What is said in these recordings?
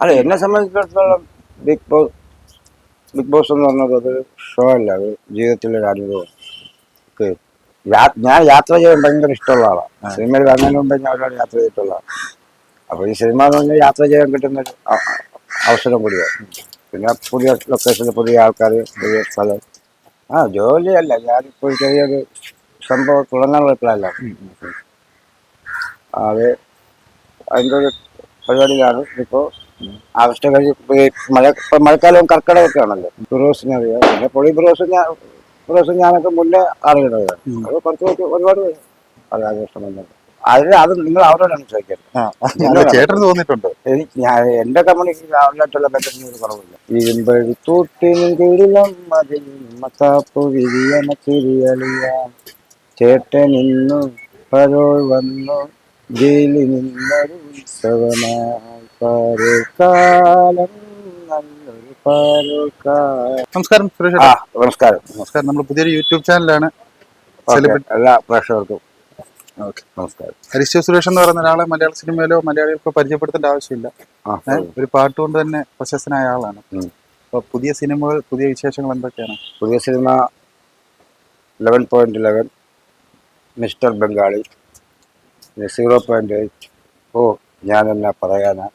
അല്ല എന്നെ സംബന്ധിച്ചിടത്തോളം ബിഗ് ബോസ് ബിഗ് ബോസ് എന്ന് പറഞ്ഞത് അതൊരു ഷോ അല്ല. അത് ജീവിതത്തിലൊരു അനുഭവം. ഞാൻ യാത്ര ചെയ്യാൻ ഭയങ്കര ഇഷ്ടമുള്ള ആളാണ്. സിനിമയിൽ വരുന്നതിന് മുമ്പേ ഞാൻ ഒരുപാട് യാത്ര ചെയ്തിട്ടുള്ള ആളാണ്. അപ്പോൾ ഈ സിനിമ എന്ന് പറഞ്ഞാൽ യാത്ര ചെയ്യാൻ കിട്ടുന്ന ഒരു അവസരം കൂടിയാണ്. പിന്നെ പുതിയ ലൊക്കേഷനിൽ പുതിയ ആൾക്കാർ പുതിയ സ്ഥലം. ആ ജോലിയല്ല. ഞാനിപ്പോൾ ചെറിയൊരു സംഭവം തുടങ്ങാനുള്ള പ്ലാനല്ല അത് അതിന്റെ ഒരു പരിപാടിയിലാണ്. ഇപ്പോൾ ഈ മഴ മഴക്കാലവും കർക്കിടകമൊക്കെ ആണല്ലോ. ഫിറോസിനെ അറിയാം. പിന്നെ പൊളി ബ്രോസ് ഞാൻ ബ്രോസ് ഞാനൊക്കെ മുന്നേ അറിയണതാണ് അത് കുറച്ച് ഒരുപാട് അറിയാതെ ഇഷ്ടമല്ല അതിന് അത് നിങ്ങൾ അവരോടാണ് ചോദിക്കുന്നത് തോന്നിയിട്ടുണ്ട്. എനിക്ക് ഞാൻ എന്റെ കമ്പനിക്ക് അവരായിട്ടുള്ള ബന്ധത്തിന് കുറവില്ല. ഇരുമ്പഴുത്തൂട്ടിനും കീഴിലും മതിലും മത്താപ്പു വിരിയണ ചിരിയളിയാം ചേട്ടൻ ഇന്നു പരോൾ വന്നു. ജയിലിൽ നിന്നൊരു ഉത്സവമായി നമസ്കാരം സുരേഷ്. നമസ്കാരം. നമസ്കാരം. നമ്മൾ പുതിയൊരു യൂട്യൂബ് ചാനലാണ്. എല്ലാ പ്രേക്ഷകർക്കും നമസ്കാരം. ഹരിശ്ച സുരേഷ് എന്ന് പറയുന്ന ഒരാളെ മലയാള സിനിമയിലോ മലയാളികൾക്കോ പരിചയപ്പെടുത്തേണ്ട ആവശ്യമില്ല. ഒരു പാട്ട് കൊണ്ട് തന്നെ പ്രശസ്തനായ ആളാണ്. അപ്പൊ പുതിയ സിനിമകൾ പുതിയ വിശേഷങ്ങൾ എന്തൊക്കെയാണ്? പുതിയ cinema eleven point eleven mister Bengali zero point eight. ഓ ഞാൻ എന്നാ പറയാനാ?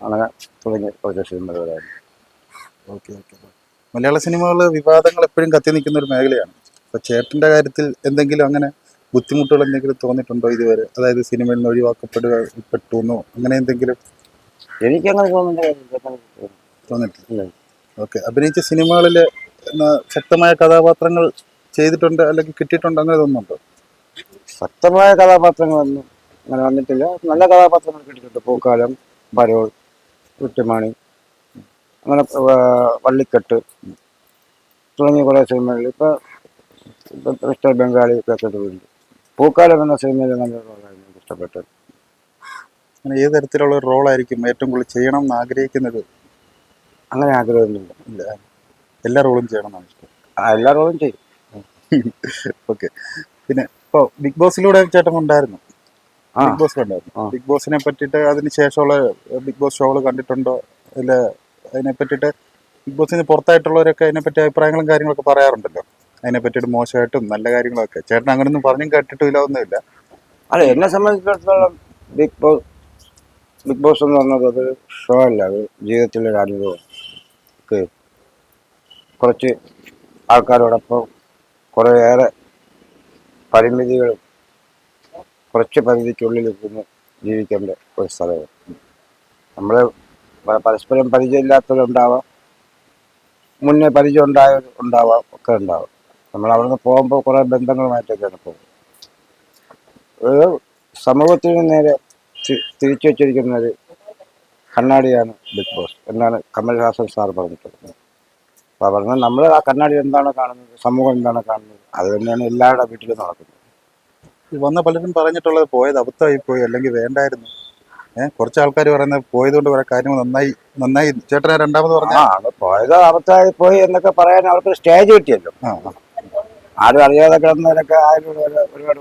അങ്ങനെ തുടങ്ങിയ കുറച്ച് സിനിമകളായിരുന്നു ഓക്കെ ഓക്കെ. മലയാള സിനിമകൾ വിവാദങ്ങൾ എപ്പോഴും കത്തി നിൽക്കുന്ന ഒരു മേഖലയാണ്. അപ്പൊ ചേട്ടന്റെ കാര്യത്തിൽ എന്തെങ്കിലും അങ്ങനെ ബുദ്ധിമുട്ടുകൾ എന്തെങ്കിലും തോന്നിയിട്ടുണ്ടോ ഇതുവരെ? അതായത് സിനിമയിൽ നിന്ന് ഒഴിവാക്കപ്പെടുക അങ്ങനെ എന്തെങ്കിലും എനിക്കങ്ങനെ തോന്നിട്ടില്ല ഓക്കെ. അഭിനയിച്ച സിനിമകളിൽ ശക്തമായ കഥാപാത്രങ്ങൾ ചെയ്തിട്ടുണ്ട് അല്ലെങ്കിൽ കിട്ടിയിട്ടുണ്ട്? അങ്ങനെ തോന്നുന്നുണ്ടോ ശക്തമായ കഥാപാത്രങ്ങളൊന്നും അങ്ങനെ വന്നിട്ടില്ല. നല്ല കഥാപാത്രങ്ങൾ കിട്ടിയിട്ടുണ്ട്. പൂക്കാലം പരോൾ കുട്ടിമാണി അങ്ങനെ വള്ളിക്കെട്ട് തുടങ്ങിയ കുറേ സിനിമകൾ. ഇപ്പോൾ മിസ്റ്റർ ബംഗാളി ഒക്കെ കിട്ടിയിട്ടുണ്ട് പൂക്കാലം എന്ന സിനിമയിൽ എനിക്ക് ഇഷ്ടപ്പെട്ടത്. അങ്ങനെ ഏത് തരത്തിലുള്ള റോളായിരിക്കും ഏറ്റവും കൂടുതൽ ചെയ്യണം എന്ന് ആഗ്രഹിക്കുന്നത്? അങ്ങനെ ആഗ്രഹമൊന്നുമില്ല. ഇല്ല. എല്ലാ റോളും ചെയ്യണം എന്നാണ് ഇഷ്ടം. ആ, എല്ലാ റോളും ചെയ്യും. ഓക്കെ. പിന്നെ ഇപ്പോൾ ബിഗ് ബോസിലൂടെ ചേട്ടൻ ഉണ്ടായിരുന്നു. ബിഗ് ബോസ് കണ്ടായിരുന്നു ബിഗ് ബോസിനെ പറ്റിയിട്ട് അതിന് ശേഷമുള്ള ബിഗ് ബോസ് ഷോകൾ കണ്ടിട്ടുണ്ടോ? അതിൽ അതിനെ പറ്റിയിട്ട് ബിഗ് ബോസിന് പുറത്തായിട്ടുള്ളവരൊക്കെ അതിനെപ്പറ്റി അഭിപ്രായങ്ങളും കാര്യങ്ങളൊക്കെ പറയാറുണ്ടല്ലോ. അതിനെ പറ്റിയിട്ട് മോശമായിട്ടും നല്ല കാര്യങ്ങളൊക്കെ. ചേട്ടൻ അങ്ങനെയൊന്നും പറഞ്ഞും കേട്ടിട്ടില്ല ഒന്നുമില്ല. അല്ല എന്നെ സംബന്ധിച്ചിടത്തോളം ബിഗ് ബോസ് ബിഗ് ബോസ് എന്ന് പറഞ്ഞത് അത് ഷോ അല്ല അത് ജീവിതത്തിലെ ഒരു അനുഭവം. കുറച്ച് ആൾക്കാരോടൊപ്പം കുറേയേറെ പരിമിതികളും കുറച്ച് പരിധിക്കുള്ളിൽ ഇരുന്ന് ജീവിക്കേണ്ട ഒരു സ്ഥലമാണ് നമ്മൾ പരസ്പരം പരിചയമില്ലാത്തവരുണ്ടാവാം. മുന്നേ പരിചയം ഉണ്ടായ ഉണ്ടാവാം ഒക്കെ ഉണ്ടാവാം. നമ്മൾ അവിടെ നിന്ന് പോകുമ്പോൾ കുറേ ബന്ധങ്ങളുമായിട്ടൊക്കെയാണ് പോകുന്നത്. ഒരു സമൂഹത്തിന് നേരെ തിരിച്ചു വച്ചിരിക്കുന്ന ഒരു കണ്ണാടിയാണ് ബിഗ് ബോസ് എന്നാണ് കമൽഹാസൻ സാർ പറഞ്ഞിട്ടുള്ളത്. അപ്പോൾ പറഞ്ഞാൽ നമ്മൾ ആ കണ്ണാടി എന്താണോ കാണുന്നത് സമൂഹം എന്താണോ കാണുന്നത് അത് തന്നെയാണ് എല്ലാവരുടെ വീട്ടിലും നടക്കുന്നത്. വന്ന പലരും പറഞ്ഞിട്ടുള്ളത് പോയത് അബദ്ധമായി പോയി അല്ലെങ്കിൽ വേണ്ടായിരുന്നു. ഏഹ് കുറച്ച് ആൾക്കാർ പറയുന്നത് പോയതുകൊണ്ട് കുറെ കാര്യങ്ങൾ നന്നായി നന്നായി. ചേട്ടനെ രണ്ടാമത് പറഞ്ഞ? ആ പോയത് അബദ്ധമായി പോയി എന്നൊക്കെ പറയാൻ അവർക്ക് സ്റ്റേജ് കിട്ടിയല്ലോ. ആരും അറിയാതെ കിടന്നവരൊക്കെ ആരും ഒരുപാട്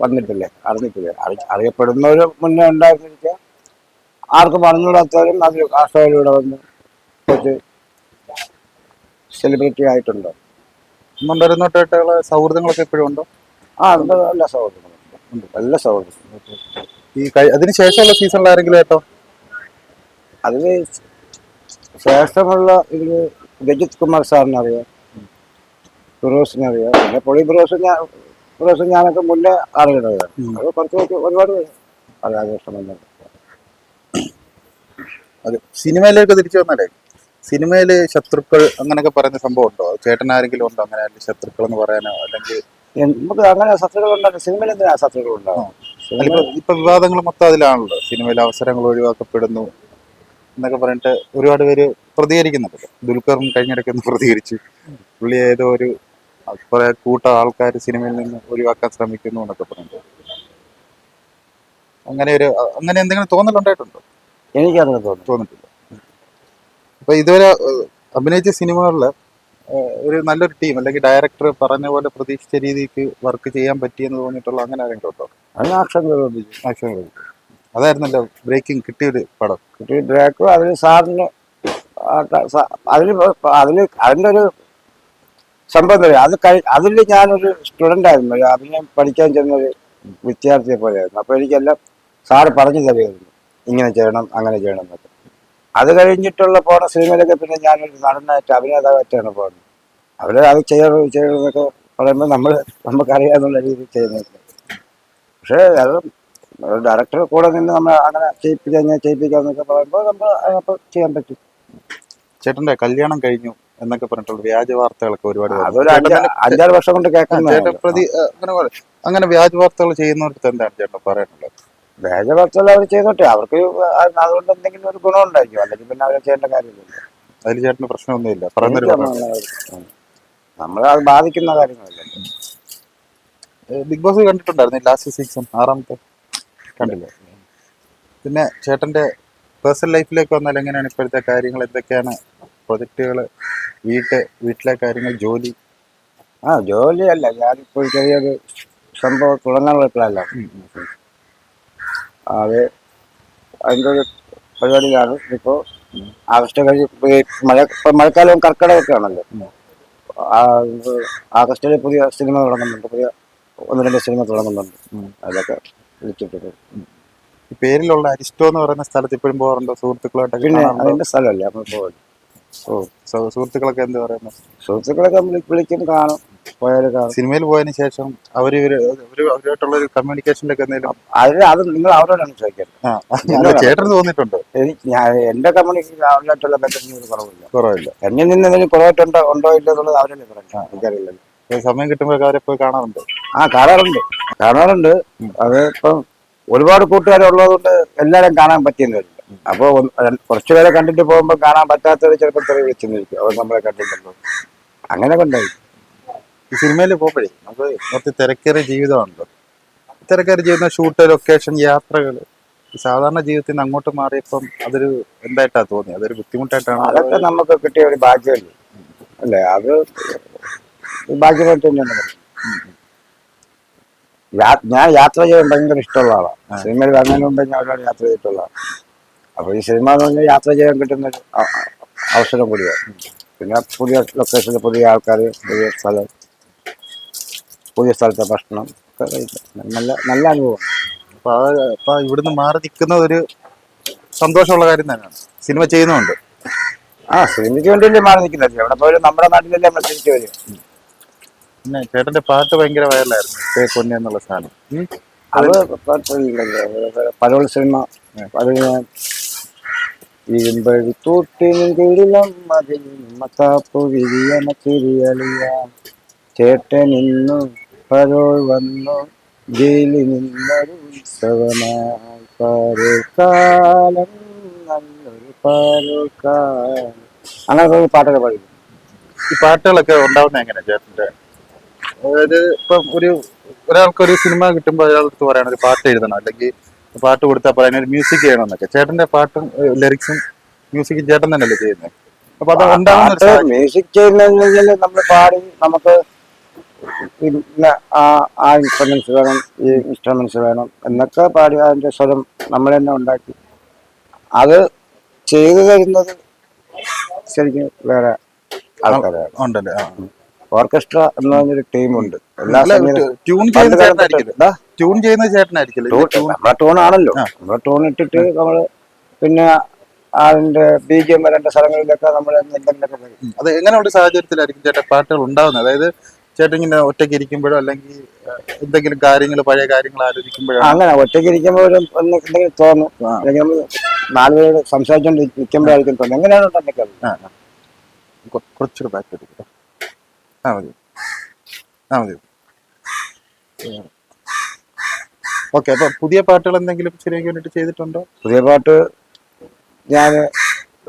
വന്നിട്ടില്ലേ? അറിഞ്ഞിട്ടില്ലേ? അറി- അറിയപ്പെടുന്നവർ മുന്നേ ഉണ്ടായിരുന്നിരിക്കുക ആർക്കും അറിഞ്ഞൂടാത്തവരും അതിൽ ആശ്രയിലൂടെ വന്ന് കുറച്ച് സെലിബ്രിറ്റി ആയിട്ടുണ്ട്. മുണ്ടരുന്നോട്ടായിട്ടുള്ള സൗഹൃദങ്ങളൊക്കെ ഇപ്പോഴും ഉണ്ടോ? ആ ഉണ്ട് എല്ലാ സൗഹൃദങ്ങളുണ്ട് എല്ലാ സൗഹൃദം ഈ കഴി- അതിന് ശേഷമുള്ള സീസണിൽ ആരെങ്കിലും കേട്ടോ അതിന് ശേഷമുള്ള ഇതിൽ രജിത് കുമാർ സാറിനെ അറിയാം. ഫിറോസിനെ അറിയാം. പിന്നെ പൊളി ഫിറോസ് ഞാൻ ഫിറോസ് ഞാനൊക്കെ മുന്നേ അറിയണതാണ്. അത് കുറച്ച് ഒരുപാട് അറിയാതെ ഇഷ്ടമല്ല അതെ സിനിമയിലേക്ക് തിരിച്ചു വന്നാലേ സിനിമയിൽ ശത്രുക്കൾ അങ്ങനെയൊക്കെ പറയുന്ന സംഭവം ഉണ്ടോ? ചേട്ടൻ ആരെങ്കിലും ഉണ്ടോ? അങ്ങനെ ശത്രുക്കൾ എന്ന് പറയാനോ? അല്ലെങ്കിൽ നമുക്ക് അങ്ങനെ ശത്രുക്കൾ ഉണ്ടാകും സിനിമയിൽ എന്തിനാ ശത്രുക്കൾ ഉണ്ടാകും ഇപ്പൊ വിവാദങ്ങൾ മൊത്തം അതിലാണല്ലോ സിനിമയിൽ അവസരങ്ങൾ ഒഴിവാക്കപ്പെടുന്നു എന്നൊക്കെ പറഞ്ഞിട്ട് ഒരുപാട് പേര് പ്രതികരിക്കുന്നുണ്ട്. ദുൽഖറും കഴിഞ്ഞിടയ്ക്ക് ഒന്ന് പ്രതികരിച്ചു. പുള്ളി ഏതോ ഒരു കുറെ കൂട്ട ആൾക്കാർ സിനിമയിൽ നിന്ന് ഒഴിവാക്കാൻ ശ്രമിക്കുന്നു എന്നൊക്കെ പറഞ്ഞിട്ട്. അങ്ങനെ ഒരു അങ്ങനെ എന്തെങ്കിലും തോന്നലുണ്ടായിട്ടുണ്ടോ എനിക്ക് അങ്ങനെ തോന്നിട്ടില്ല. അപ്പൊ ഇതുവരെ അഭിനയിച്ച സിനിമകളിൽ ഒരു നല്ലൊരു ടീം അല്ലെങ്കിൽ ഡയറക്ടർ പറഞ്ഞ പോലെ പ്രതീക്ഷിച്ച രീതിക്ക് വർക്ക് ചെയ്യാൻ പറ്റിയെന്ന് തോന്നിയിട്ടുള്ള അങ്ങനെ ആരെങ്കിലും ഉണ്ടോ? അങ്ങനെ ആക്ഷൻ ആക്ഷൻ അതായിരുന്നല്ലോ ബ്രേക്കിംഗ് കിട്ടിയൊരു പടം. കിട്ടിയ ബ്രേക്കും അതിന് സാറിന് അതിന് അതിന് അതിന്റെ ഒരു സംഭവം തന്നെ അത് കഴി അതിൽ ഞാനൊരു സ്റ്റുഡന്റ് ആയിരുന്നു. അതിനെ അഭിനയം പഠിക്കാൻ ചെന്നൊരു വിദ്യാർത്ഥിയെ പോലെയായിരുന്നു. അപ്പോൾ എനിക്കെല്ലാം സാറ് പറഞ്ഞു തരുമായിരുന്നു. ഇങ്ങനെ ചെയ്യണം അങ്ങനെ ചെയ്യണം എന്നൊക്കെ. അത് കഴിഞ്ഞിട്ടുള്ള പോണ സിനിമയിലൊക്കെ പിന്നെ ഞാനൊരു നടനായിട്ട് അഭിനേതാവായിട്ടാണ് പോകുന്നത്. അവർ അത് ചെയ്യണം ചെയ്യണമെന്നൊക്കെ പറയുമ്പോൾ നമ്മൾ നമുക്കറിയാമെന്നുള്ള രീതിയിൽ ചെയ്യുന്നത് പക്ഷേ അത് ഡയറക്ടർ കൂടെ നിന്ന് നമ്മൾ അങ്ങനെ ചെയ്യിപ്പിക്കാം ഞാൻ ചെയ്യിപ്പിക്കാന്നൊക്കെ പറയുമ്പോൾ നമ്മൾ അപ്പോൾ ചെയ്യാൻ പറ്റും. ചേട്ടന്റെ കല്യാണം കഴിഞ്ഞു എന്നൊക്കെ പറഞ്ഞിട്ടുള്ള വ്യാജ വാർത്തകളൊക്കെ ഒരുപാട് അഞ്ചാറ് വർഷം കൊണ്ട് കേൾക്കാൻ അങ്ങനെ വ്യാജ വാർത്തകൾ ചെയ്യുന്നവർക്ക് എന്താണ് ചേട്ടൻ പറയാനുള്ളത്? വേജപക്ഷമുള്ള അവർ ചെയ്തോട്ടെ. അവർക്ക് അത് അതുകൊണ്ട് എന്തെങ്കിലും ഒരു ഗുണം ഉണ്ടായിരിക്കും. അല്ലെങ്കിൽ പിന്നെ അവർ ചെയ്യേണ്ട കാര്യമില്ല. അതിൽ ചേട്ടന് പ്രശ്നമൊന്നുമില്ല. നമ്മളെ അത് ബാധിക്കുന്ന കാര്യങ്ങളല്ല. ബിഗ് ബോസ് കണ്ടിട്ടുണ്ടായിരുന്നു ലാസ്റ്റ് സീസൺ ആറാമത്തെ? കണ്ടില്ലേ? പിന്നെ ചേട്ടന്റെ പേഴ്സണൽ ലൈഫിലേക്ക് വന്നാൽ എങ്ങനെയാണ് ഇപ്പോഴത്തെ കാര്യങ്ങൾ? എന്തൊക്കെയാണ് പ്രൊജക്റ്റുകൾ വീട്ട് വീട്ടിലെ കാര്യങ്ങൾ ജോലി? ആ ജോലിയല്ല ഞാനിപ്പോൾ ചെറിയൊരു സംഭവം തുടങ്ങാൻ തുടങ്ങാനുള്ള അത് അതിന്റെ ഒരു പരിപാടിയിലാണ്. ഇപ്പോൾ ആഗസ്റ്റ് കഴിഞ്ഞ് ഇപ്പൊ മഴ ഇപ്പൊ മഴക്കാലവും കർക്കിടകമൊക്കെ ആണല്ലോ. ആ, ഇത് ആഗസ്റ്റിൽ പുതിയ സിനിമ തുടങ്ങുന്നുണ്ട്. പുതിയ ഒന്ന് രണ്ട് സിനിമ തുടങ്ങുന്നുണ്ട്. അതൊക്കെ വിളിച്ചിട്ടുണ്ട് ഈ പേരിലുള്ള അരിസ്റ്റോ എന്ന് പറയുന്ന സ്ഥലത്ത് ഇപ്പോഴും പോകാറുണ്ടോ? സുഹൃത്തുക്കളായിട്ടൊക്കെ പിന്നെ? അതിന്റെ സ്ഥലമല്ലേ നമ്മൾ പോകും ഓ സുഹൃത്തുക്കളൊക്കെ എന്ത് പറയുന്നു? സുഹൃത്തുക്കളൊക്കെ വിളിക്കും കാണും. സിനിമയിൽ പോയതിനു ശേഷം അവർ അവരുമായിട്ടുള്ള ഒരു കമ്മ്യൂണിക്കേഷനിലൊക്കെ എന്തെങ്കിലും അതിന് അത് നിങ്ങൾ അവരോടാണ് ചോദിക്കേണ്ടത് ചേട്ടന് തോന്നിയിട്ടുണ്ടോ. എന്റെ കമ്മ്യൂണിക്കേഷൻ അവരായിട്ടുള്ള ബന്ധത്തിന് കുറവില്ല. കുറവില്ല. എന്നിൽ നിന്ന് എന്തെങ്കിലും കുറവായിട്ടുണ്ടോ ഉണ്ടോ ഇല്ല എന്നുള്ളത് അവരല്ലേ പറഞ്ഞു എനിക്കറിയില്ലല്ലോ സമയം കിട്ടുമ്പോഴൊക്കെ അവരെ പോയി കാണാറുണ്ട്. ആ കാണാറുണ്ട്. കാണാറുണ്ട്. അത് ഇപ്പം ഒരുപാട് കൂട്ടുകാരുള്ളത് കൊണ്ട് എല്ലാവരും കാണാൻ പറ്റിയെന്ന് വരില്ല. അപ്പോൾ കുറച്ചു പേരെ കണ്ടിട്ട് പോകുമ്പോൾ കാണാൻ പറ്റാത്തവർ ചിലപ്പോൾ തെറി വിളിച്ചെന്നിരിക്കും അവർ നമ്മളെ കണ്ടിട്ടുണ്ടോ അങ്ങനെ കൊണ്ടായി ഈ സിനിമയിൽ പോകുമ്പോഴേ നമുക്ക് മൊത്തം തിരക്കേറിയ ജീവിതമാണല്ലോ. തിരക്കേറിയ ജീവിതം ഷൂട്ട് ലൊക്കേഷൻ യാത്രകൾ. സാധാരണ ജീവിതത്തിൽ നിന്ന് അങ്ങോട്ട് മാറിയപ്പം അതൊരു എന്തായിട്ടാ തോന്നി അതൊരു ബുദ്ധിമുട്ടായിട്ടാണ്. അതൊക്കെ നമുക്ക് കിട്ടിയ ഒരു ഭാഗ്യമല്ലേ? അല്ലേ? അത് ഭാഗ്യമായിട്ട് തന്നെയാണ് ഞാൻ യാത്ര ചെയ്യാൻ ഭയങ്കര ഇഷ്ടമുള്ള ആളാണ് സിനിമയിൽ വരുന്നതിന് മുമ്പ് ഞാൻ ഒരുപാട് യാത്ര ചെയ്തിട്ടുള്ള അപ്പൊ അപ്പോൾ ഈ സിനിമ എന്ന് പറഞ്ഞാൽ യാത്ര ചെയ്യാൻ കിട്ടുന്ന അവസരം കൂടിയാണ്. പിന്നെ പുതിയ ലൊക്കേഷനിൽ പുതിയ ആൾക്കാർ പുതിയ സ്ഥലം. പുതിയ സ്ഥലത്തെ ഭക്ഷണം നല്ല നല്ല അനുഭവം. അപ്പൊ അത് അപ്പൊ ഇവിടുന്ന് മാറി നിൽക്കുന്നത് ഒരു സന്തോഷമുള്ള കാര്യം തന്നെയാണ്. സിനിമ ചെയ്യുന്നുണ്ട്. ആ സിനിമയ്ക്ക് വേണ്ടിയല്ലേ മാറി നിൽക്കുന്നത്? എവിടെ പോലും നമ്മുടെ നാട്ടിലല്ലേ നമ്മൾ തിരിച്ചു വരും പിന്നെ ചേട്ടന്റെ പാട്ട് ഭയങ്കര വയലായിരുന്നു തേ പൊന്നെ എന്നുള്ള സാധനം. അത് പലോൾ സിനിമ അത് ഞാൻ ഇരുമ്പഴി തൂട്ടിനും കിടിലം മതിൽ മത്താപ്പു വിരിയണ തിരിയളിയാം ചേട്ടൻ ഇന്നു പരോൾ വന്നു. ജയിലിൽ നിന്നൊരു ഉത്സവമായി. പരോൾ കാലം നല്ലൊരു പരോൾ കാലം അങ്ങനെ പാട്ടൊക്കെ പാടി. ഈ പാട്ടുകളൊക്കെ ഉണ്ടാവുന്ന എങ്ങനെ ചേട്ടന്റെ അതായത് ഇപ്പം ഒരു ഒരാൾക്ക് ഒരു സിനിമ കിട്ടുമ്പോൾ അയാൾക്ക് പറയണം ഒരു പാട്ട് എഴുതണം. അല്ലെങ്കിൽ പാട്ട് കൊടുത്താൽ പറയാൻ ഒരു മ്യൂസിക് ചെയ്യണം എന്നൊക്കെ ചേട്ടന്റെ പാട്ടും ലിറിക്സും മ്യൂസിക്കും ചേട്ടൻ തന്നെയല്ലേ ചെയ്യുന്നത്? അപ്പൊ അത് ഉണ്ടാവുന്ന മ്യൂസിക് ചെയ്യുന്നതിൽ നമ്മൾ പാടി നമുക്ക് ഇന്ന ആ ആ ഇൻസ്ട്രുമെന്റ്സ് വേണം ഈ ഇൻസ്ട്രുമെന്റ്സ് വേണം എന്നൊക്കെ പാടി അതിന്റെ സ്വരം നമ്മൾ തന്നെ ഉണ്ടാക്കി. അത് ചെയ്തു തരുന്നത് ശരിക്കും വേറെ ആൾക്കാരാണ്. ഉണ്ടല്ലേ? ഓർക്കസ്ട്ര എന്ന് പറഞ്ഞൊരു ടീമുണ്ട്. എല്ലാ ട്യൂൺ ചെയ്യുന്ന ചേട്ടനായിരിക്കില്ല? ട്യൂൺ ചെയ്യുന്ന ടൂൺ- ആണല്ലോ. ടൂണാണല്ലോ ടൂൺ ഇട്ടിട്ട് നമ്മൾ പിന്നെ അതിന്റെ ബി ജി എം വരേണ്ട സ്ഥലങ്ങളിലൊക്കെ നമ്മൾ എന്തെങ്കിലുമൊക്കെ പറയും. അത് എങ്ങനെയുള്ള സാഹചര്യത്തിലായിരിക്കും ചേട്ടാ പാട്ടുകൾ ഉണ്ടാവുന്നത്? അതായത് ചേട്ടൻ ഇങ്ങനെ ഒറ്റയ്ക്ക് ഇരിക്കുമ്പോഴോ അല്ലെങ്കിൽ എന്തെങ്കിലും കാര്യങ്ങൾ പഴയ കാര്യങ്ങൾ ആലോചിക്കുമ്പോഴോ? അങ്ങനെ ഒറ്റയ്ക്ക് ഇരിക്കുമ്പോഴും ഒന്ന് എന്തെങ്കിലും തോന്നും. അല്ലെങ്കിൽ നമ്മൾ നാലുപേരോട് സംസാരിച്ചുകൊണ്ട് തോന്നും എങ്ങനെയാണ് ഉണ്ടെന്നൊക്കെ കുറച്ചൊരു. കുറച്ചുകൂടെ ബാക്ക് എടുക്കുക ആ മതി. ആ മതി. ഓക്കെ അപ്പൊ പുതിയ പാട്ടുകൾ എന്തെങ്കിലും ശരിയാക്കി വേണ്ടിട്ട് ചെയ്തിട്ടുണ്ടോ? പുതിയ പാട്ട് ഞാൻ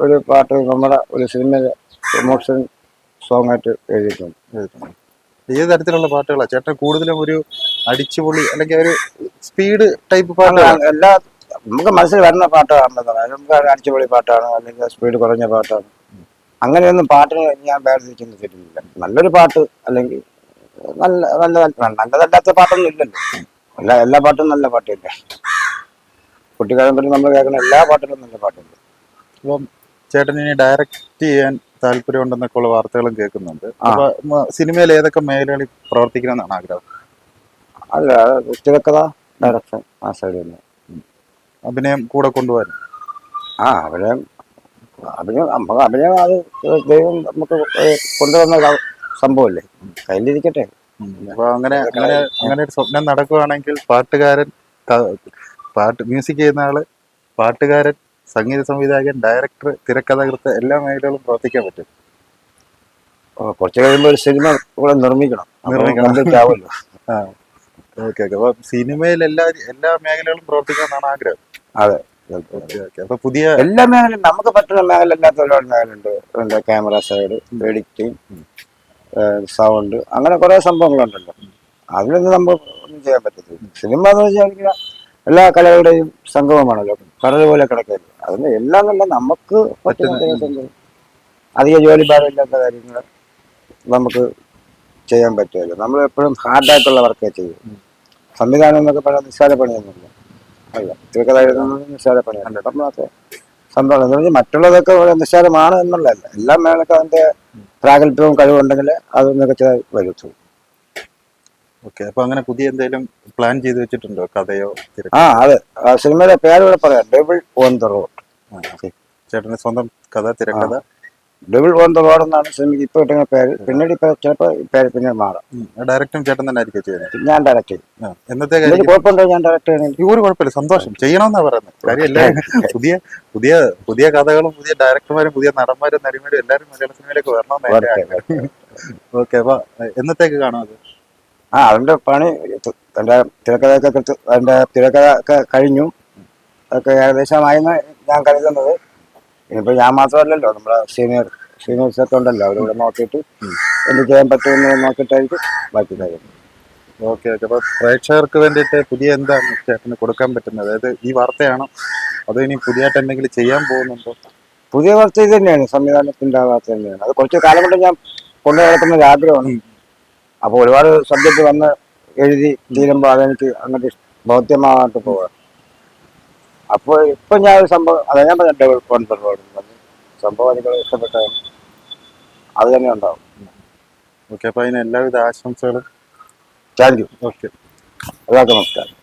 ഒരു പാട്ട് നമ്മുടെ ഒരു സിനിമയിലെ പ്രൊമോഷൻ സോങ് ആയിട്ട് എഴുതിയിട്ടുണ്ട്. ചെയ്തിട്ടുണ്ടോ ഏത് തരത്തിലുള്ള പാട്ടുകളാണ് ചേട്ടൻ കൂടുതലും ഒരു അടിച്ചുപൊളി അല്ലെങ്കിൽ ഒരു സ്പീഡ് ടൈപ്പ് പാട്ടുകളാണ് എല്ലാ നമുക്ക് മനസ്സിൽ വരുന്ന പാട്ടാണ് നമുക്ക് അടിച്ചുപൊളി പാട്ടാണ് അല്ലെങ്കിൽ സ്പീഡ് കുറഞ്ഞ പാട്ടാണ്. അങ്ങനെയൊന്നും പാട്ടിന് ഞാൻ വേർതിരിച്ചൊന്നും തരുന്നില്ല നല്ലൊരു പാട്ട് അല്ലെങ്കിൽ നല്ല നല്ല നല്ലതല്ലാത്ത പാട്ടൊന്നും ഇല്ലല്ലോ. എല്ലാ എല്ലാ പാട്ടും നല്ല പാട്ടില്ല? കുട്ടിക്കാലം തൊട്ട് നമ്മൾ കേൾക്കുന്ന എല്ലാ പാട്ടിലും നല്ല പാട്ടുണ്ട്. അപ്പം ചേട്ടൻ ഇനി ഡയറക്റ്റ് ചെയ്യാൻ താല്പര്യമുണ്ടെന്നൊക്കെ ഉള്ള വാർത്തകളും കേൾക്കുന്നുണ്ട്. അപ്പൊ സിനിമയിൽ ഏതൊക്കെ മേഖലകളിൽ പ്രവർത്തിക്കണമെന്നാണ് ആഗ്രഹം? അല്ല തിരക്കഥ ഡയറക്ഷൻ ആ സൈഡിൽ അഭിനയം കൂടെ കൊണ്ടുപോകാൻ. ആ അഭിനയം അഭിനയം നമുക്ക് അഭിനയം അത് ദൈവം നമുക്ക് കൊണ്ടുവന്ന സംഭവമല്ലേ? കയ്യിലിരിക്കട്ടെ. അപ്പൊ അങ്ങനെ അങ്ങനെ അങ്ങനെ ഒരു സ്വപ്നം നടക്കുകയാണെങ്കിൽ പാട്ടുകാരൻ പാട്ട് മ്യൂസിക് ചെയ്യുന്ന ആൾ പാട്ടുകാരൻ സംഗീത സംവിധായകൻ ഡയറക്ടർ തിരക്കഥാകൃത്ത് എല്ലാ മേഖലകളും പ്രവർത്തിക്കാൻ പറ്റും. കുറച്ച് കഴിയുമ്പോൾ ഒരു സിനിമ കൂടെ നിർമ്മിക്കണം. നിർമ്മിക്കണം. ആ ഓക്കെ ഓക്കെ. അപ്പൊ സിനിമയിൽ എല്ലാ എല്ലാ മേഖലകളും പ്രവർത്തിക്കണമെന്നാണ് ആഗ്രഹം. അതെ. അപ്പൊ പുതിയ എല്ലാ മേഖലയും നമുക്ക് പറ്റുന്ന മേഖല അല്ലാത്ത ഒരുപാട് മേഖലയുണ്ട്. എന്താ ക്യാമറ സൈഡ് എഡിറ്റിംഗ് സൗണ്ട് അങ്ങനെ കുറെ സംഭവങ്ങളുണ്ടല്ലോ. അതിലൊന്നും നമുക്ക് ഒന്നും ചെയ്യാൻ പറ്റത്തില്ല. സിനിമ എന്ന് വെച്ചാൽ എല്ലാ കലകളുടെയും സംഗമമാണല്ലോ. കടൽ പോലെ കിടക്കരുത്. അതിന് എല്ലാം നല്ല നമുക്ക് പറ്റുന്ന അധിക ജോലി ഭാരമില്ലാത്ത കാര്യങ്ങൾ നമുക്ക് ചെയ്യാൻ പറ്റുമല്ലോ. നമ്മൾ എപ്പോഴും ഹാർഡായിട്ടുള്ള വർക്കേ ചെയ്യും സംവിധാനം എന്നൊക്കെ പറയാൻ നിസ്സാര പണിയൊന്നുമില്ല. അല്ല തിരക്കഥ എഴുതുന്നത് നിസ്സാര പണിയാണ്. നമ്മളൊക്കെ സംഭവം എന്ന് പറഞ്ഞാൽ മറ്റുള്ളതൊക്കെ നിസ്സാരമാണ് എന്നുള്ളതല്ല. എല്ലാ മേളൊക്കെ അതിന്റെ പ്രാഗൽഭ്യവും കഴിവുണ്ടെങ്കിൽ അത് മികച്ചതായി വരുത്തു ഓക്കെ അപ്പൊ അങ്ങനെ പുതിയ എന്തെങ്കിലും പ്ലാൻ ചെയ്ത് വെച്ചിട്ടുണ്ടോ? കഥയോ ആ അതെ. സിനിമയുടെ പേര് കൂടെ പറയാം. ഡബിൾ ഓൺ ദ റോഡ് ചേട്ടന്റെ സ്വന്തം കഥ തിരക്കഥ? ഡബിൾ ഓൺ ദ റോഡ് എന്നാണ് സിനിമയ്ക്ക് ഇപ്പോൾ കിട്ടുന്ന പേര്. പിന്നീട് ഇപ്പൊ ചിലപ്പോൾ പേര് പിന്നെ മാറാം. ഡയറക്ടറും ചേട്ടൻ തന്നെ ആയിരിക്കും ചെയ്യുന്നത്. ഞാൻ ഡയറക്റ്റ് ചെയ്യും. ഇതിന് കുഴപ്പമുണ്ടോ ഞാൻ ഡയറക്റ്റ് ചെയ്യുന്നത് ഒരു കുഴപ്പമില്ല സന്തോഷം. ചെയ്യണമെന്നാ പറയുന്നത്. കാര്യമല്ല. പുതിയ പുതിയ പുതിയ കഥകളും പുതിയ ഡയറക്ടർമാരും പുതിയ നടന്മാരും നടിമാരും എല്ലാവരും മലയാള സിനിമയിലേക്ക് വരണമെന്നാണ് ആഗ്രഹം. ഓക്കെ അപ്പൊ എന്നത്തേക്ക് കാണാം അത്? ആ അവന്റെ പണി തന്റെ തിരക്കഥയൊക്കെ കൃത്യ അവന്റെ തിരക്കഥ ഒക്കെ കഴിഞ്ഞു. അതൊക്കെ ഏകദേശമായെന്ന് ഞാൻ കരുതുന്നത്. ഇനിയിപ്പോ ഞാൻ മാത്രമല്ലല്ലോ നമ്മുടെ സീനിയർ സീനിയേഴ്സ് ഒക്കെ ഉണ്ടല്ലോ. അവരോട് നോക്കിയിട്ട് എന്ത് ചെയ്യാൻ പറ്റുമെന്ന് നോക്കിയിട്ടായിരിക്കും ബാക്കി കാര്യം. Okay okay. അപ്പൊ പ്രേക്ഷകർക്ക് വേണ്ടിയിട്ട് പുതിയ എന്താണ് ചേട്ടന് കൊടുക്കാൻ പറ്റുന്നത്? അതായത് ഈ വാർത്തയാണോ? അതോ ഇനി പുതിയതായിട്ട് എന്തെങ്കിലും ചെയ്യാൻ പോകുന്നുണ്ടോ? പുതിയ വാർത്ത ഇത് തന്നെയാണ്. സംവിധാനത്തിന്റെ വാർത്ത തന്നെയാണ്. അത് കുറച്ച് കാലം കൊണ്ട് ഞാൻ കൊണ്ടു നടക്കുന്ന ഒരു ആഗ്രഹമാണ്. അപ്പോൾ ഒരുപാട് സബ്ജക്റ്റ് വന്ന് എഴുതി തീരുമ്പോൾ അതെനിക്ക് അങ്ങോട്ട് ബോധ്യമാകാട്ട് പോകാം അപ്പോൾ ഇപ്പൊ ഞാൻ ഒരു സംഭവം അതാ ഞാൻ പറഞ്ഞ ഡബിൾ കോൺഫിഡൻസ് സംഭവം എനിക്ക് ഇഷ്ടപ്പെട്ട അത് തന്നെ ഉണ്ടാവും. ഓക്കെ അപ്പൊ അതിന് എല്ലാവിധ ആശംസകളും. Thank you okay. എല്ലാവർക്കും നമസ്കാരം.